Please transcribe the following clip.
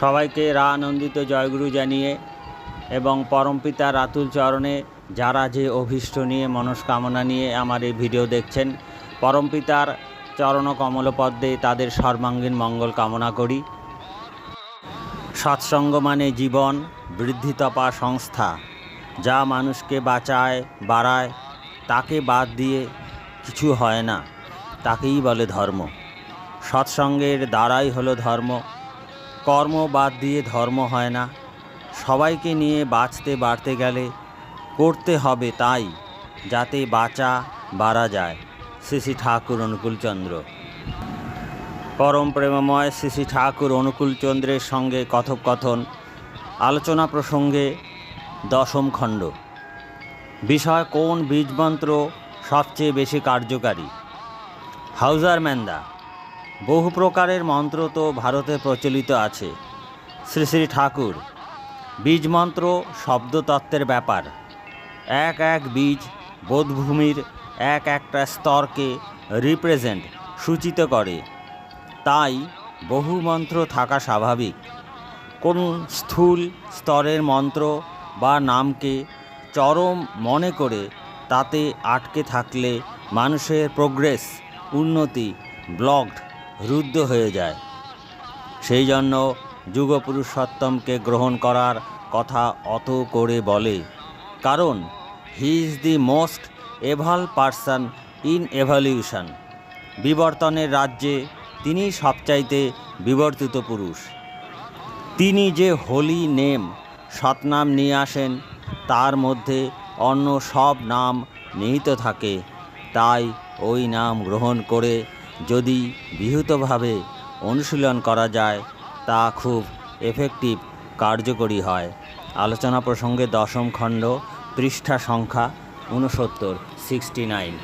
সবাইকে রা আনন্দিত জয়গুরু জানিয়ে এবং পরমপিতা রাতুল চরণে যারা যে অভীষ্ট নিয়ে মনস্কামনা নিয়ে আমার এই ভিডিও দেখছেন পরমপিতার চরণ কমলপদ্মে তাদের সর্বাঙ্গীন মঙ্গল কামনা করি। সৎসঙ্গ মানে জীবন, বৃদ্ধি তপা সংস্থা। যা মানুষকে বাঁচায়, বাড়ায়, তাকে বাদ দিয়ে কিছু হয় না, তাকেই বলে ধর্ম। সৎসঙ্গের দ্বারাই হলো ধর্ম। কর্ম বাদ দিয়ে ধর্ম হয় না। সবাইকে নিয়ে বাঁচতে বাড়তে গেলে করতে হবে তাই, যাতে বাঁচা বাড়া যায়। শ্রী ঠাকুর অনুকূলচন্দ্র। পরম প্রেমময় শ্রী শ্রী ঠাকুর অনুকূলচন্দ্রের সঙ্গে কথোপকথন, আলোচনা প্রসঙ্গে দশম খণ্ড। বিষয় কোন বীজমন্ত্র সবচেয়ে বেশি কার্যকারী? হাউজার ম্যান্দা। বহু প্রকারের মন্ত্র তো ভারতে প্রচলিত আছে। শ্রী শ্রী ঠাকুর বীজমন্ত্র শব্দতত্ত্বের ব্যাপার। এক এক বীজ বোধভূমির এক একটা স্তরকে রিপ্রেজেন্ট সূচিত করে। তাই বহু মন্ত্র থাকা স্বাভাবিক। কোন স্থূল স্তরের মন্ত্র বা নামকে চরম মনে করে তাতে আটকে থাকলে মানুষের প্রোগ্রেস উন্নতি ব্লকড রুদ্ধ হয়ে যায়। সেই জন্য যুগপুরুষোত্তমকে গ্রহণ করার কথা অত করে বলে। কারণ he is the most evolved person in evolution বিবর্তনের রাজ্যে তিনি সবচাইতে বিবর্তিত পুরুষ। তিনি যে হোলি নেম সৎনাম নিয়ে আসেন, তার মধ্যে অন্য সব নাম নিহিত থাকে। তাই ওই নাম গ্রহণ করে যদি বিহিতভাবে অনুশীলন করা যায়, তা খুব এফেক্টিভ কার্যকরী হয়। আলোচনা প্রসঙ্গে দশম খণ্ড, পৃষ্ঠা সংখ্যা ঊনসত্তর সিক্সটি নাইন